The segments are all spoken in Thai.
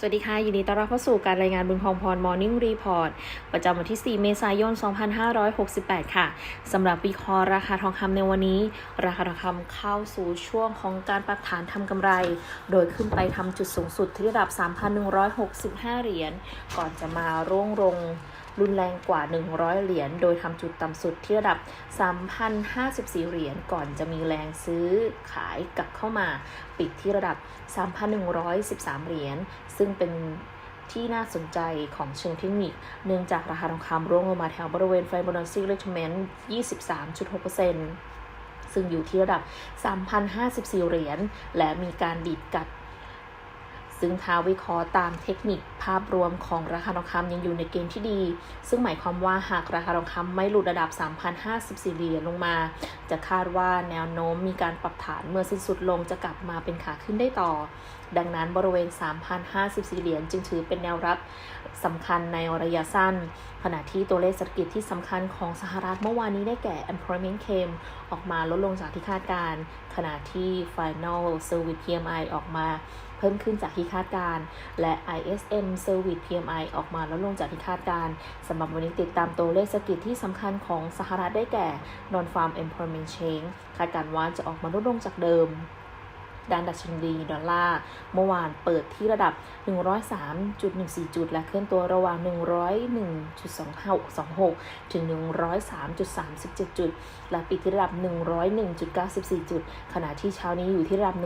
สวัสดีค่ะ ยินดีต้อนรับเข้าสู่การรายงานบุญพองพรมอร์นิ่งรีพอร์ตประจำวันที่ 4 เมษายน 2568 ค่ะสำหรับวิเคราะห์ราคาทองคำในวันนี้ ราคาทองคำเข้าสู่ช่วงของการปรับฐานทำกำไร โดยขึ้นไปทำจุดสูงสุดที่ระดับ 3,165 เหรียญก่อนจะมาร่วงลง รุนแรงกว่า 100 เหรียญ โดยทำจุดต่ำสุดที่ระดับ 3,054 เหรียญ ก่อนจะมีแรงซื้อขายกลับเข้ามา ปิดที่ระดับ 3,113 เหรียญ ซึ่งเป็นที่น่าสนใจของเชิงเทคนิค เนื่องจากราคาทองคำร่วงลงมาแถวบริเวณไฟบนซีเรทเมนต์23.6%ซึ่งอยู่ที่ระดับ 3,054 เหรียญ และมีการดีดกัด ซึ่งท้าวิเคราะห์ตามเทคนิคภาพรวมของราคาทองคำยังอยู่ในเกณฑ์ที่ดี ซึ่งหมายความว่าหากราคาทองคำไม่หลุดระดับ 3,054 เหรียญลงมา จะคาดว่าแนวโน้มมีการปรับฐานเมื่อสิ้นสุดลงจะกลับมาเป็นขาขึ้นได้ต่อ ดังนั้นบริเวณ 3,054 เหรียญจึงถือเป็นแนวรับสำคัญในระยะสั้น ขณะที่ตัวเลขเศรษฐกิจที่สำคัญของสหรัฐเมื่อวานนี้ได้แก่ employment claim ออกมาลดลงจากที่คาดการ ขณะที่ final service PMI ออกมาเพิ่มขึ้นจากที่คาดการ และ ISM Service PMI ออกมาลดลงจากที่คาดการสำหรับวันนี้ติดตามตัวเลขเศรษฐกิจที่สำคัญของสหรัฐได้แก่ Non Farm Employment Change คาดการว่าจะออกมาลดลงจากเดิม ด้านดัชนีดอลลาร์เมื่อวานเปิดที่ระดับ 103.14 จุด และเคลื่อนตัวระหว่าง 101.26 ถึง 103.37 จุด และปิดที่ระดับ 101.94 จุด ขณะที่เช้านี้อยู่ที่ระดับ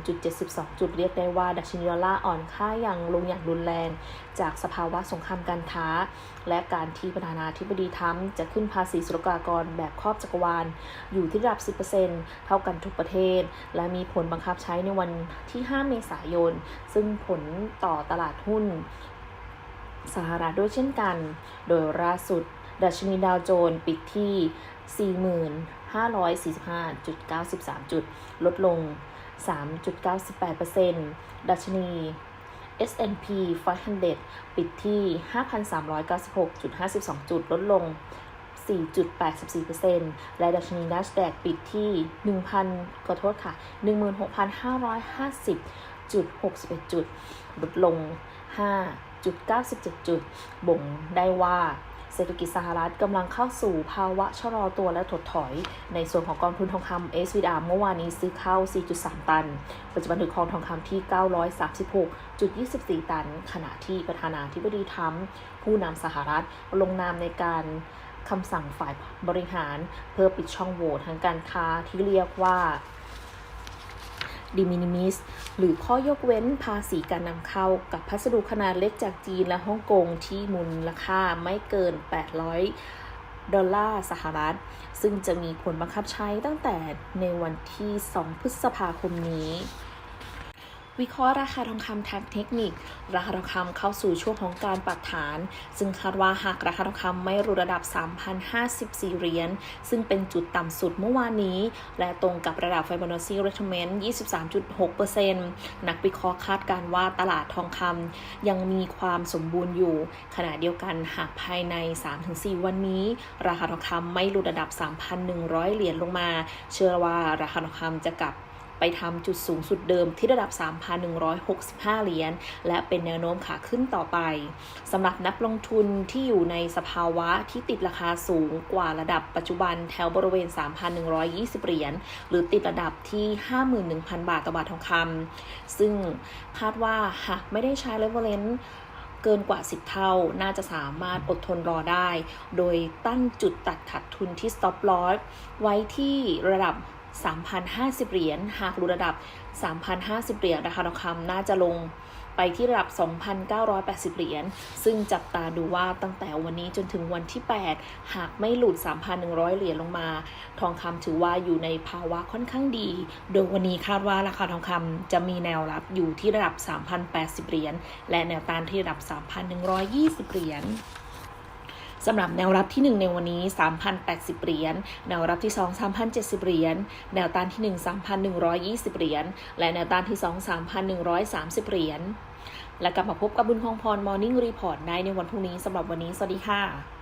101.72 จุด เรียกได้ว่าดัชนีดอลลาร์อ่อนค่าอย่างลงอย่างรุนแรง จากสภาวะสงครามการค้า และการที่ประธานาธิบดีทรัมจะขึ้นภาษีศุลกากรแบบครอบจักรวาล อยู่ที่ระดับ 10%เท่ากันทุกประเทศ และมีผลบังคับใช้ในวันที่ 5 เมษายน ซึ่งผลต่อตลาดหุ้น สหรัฐด้วยเช่นกัน โดยล่าสุด ดัชนีดาวโจนส์ปิดที่45,545.93 จุด ลดลง 3.98%ดัชนี S&P 500 ปิดที่ 5,396.52 จุด ลดลง 4.84%และดัชนี NASDAQ ปิดที่ 1,000 ขอโทษค่ะ 16,550.61 จุด ลดลง 5.97 จุด บ่งได้ว่าเศรษฐกิจสหรัฐกำลังเข้าสู่ภาวะชะลอตัวและถดถอย ในส่วนของกองทุนทองคำ SVR เมื่อวานนี้ซื้อเข้า 4.3 ตัน ปัจจุบันถือครองทองคำที่ 936.24 ตัน ขณะที่ประธานาธิบดีทรัมป์ผู้นำสหรัฐลงนามในการ คำสั่งฝ่ายบริหาร เพื่อปิดช่องโหว่ทางการค้าที่เรียกว่าดิมินิมิสหรือข้อยกเว้นภาษีการนำเข้ากับพัสดุขนาดเล็กจากจีนและฮ่องกงที่มูลค่าไม่เกิน 800 ดอลลาร์สหรัฐ ซึ่งจะมีผลบังคับใช้ตั้งแต่ในวันที่ 2 พฤษภาคมนี้ วิเคราะห์ราคาทองคำทางเทคนิค ราคาทองคำเข้าสู่ช่วงของการปรับฐาน ซึ่งคาดว่าหากราคาทองคำไม่รุดระดับ 3,054 เหรียญ ซึ่งเป็นจุดต่ำสุดเมื่อวานนี้ และตรงกับระดับไฟบอนซีเรทเมนต์23.6%นักวิเคราะห์คาดการว่าตลาดทองคำยังมีความสมบูรณ์อยู่ ขณะเดียวกันหากภายใน 3-4 วันนี้ ราคาทองคำไม่หลุดระดับ 3,100 เหรียญลงมา เชื่อว่าราคาทองคำจะกลับ ไปทำจุดสูงสุดเดิมที่ระดับ 3,165 เหรียญ และเป็นแนวโน้มขาขึ้นต่อไปสำหรับนักลงทุนที่อยู่ในสภาวะที่ติดราคาสูงกว่าระดับปัจจุบันแถวบริเวณ 3,120 เหรียญ หรือติดระดับที่ 51,000 บาทต่อบาททองคำซึ่งคาดว่าหากไม่ได้ใช้ leverage เกินกว่า 10 เท่า น่าจะสามารถอดทนรอได้ โดยตั้งจุดตัดขาดทุนที่ stop loss ไว้ที่ระดับ 3,050 เหรียญ หากรูระดับ 3,050 เหรียญ ราคาทองคำน่าจะลงไปที่ระดับ 2,980 เหรียญ ซึ่งจับตาดูว่าตั้งแต่วันนี้จนถึงวันที่ 8 หากไม่หลุด 3,100 เหรียญลงมา ทองคำถือว่าอยู่ในภาวะค่อนข้างดี โดยวันนี้คาดว่าราคาทองคำจะมีแนวรับอยู่ที่ระดับ 3,080 เหรียญ และแนวต้านที่ระดับ 3,120 เหรียญ สำหรับแนวรับที่ 1 ในวันนี้ 3,080 เหรียญ แนวรับที่ 2 3,070 เหรียญ แนวต้านที่ 1 3,120 เหรียญ และแนวต้านที่ 2 3,130 เหรียญ และกลับมาพบกับบุญคองพร Morning Report ได้ในวันพรุ่งนี้สำหรับวันนี้ สวัสดีค่ะ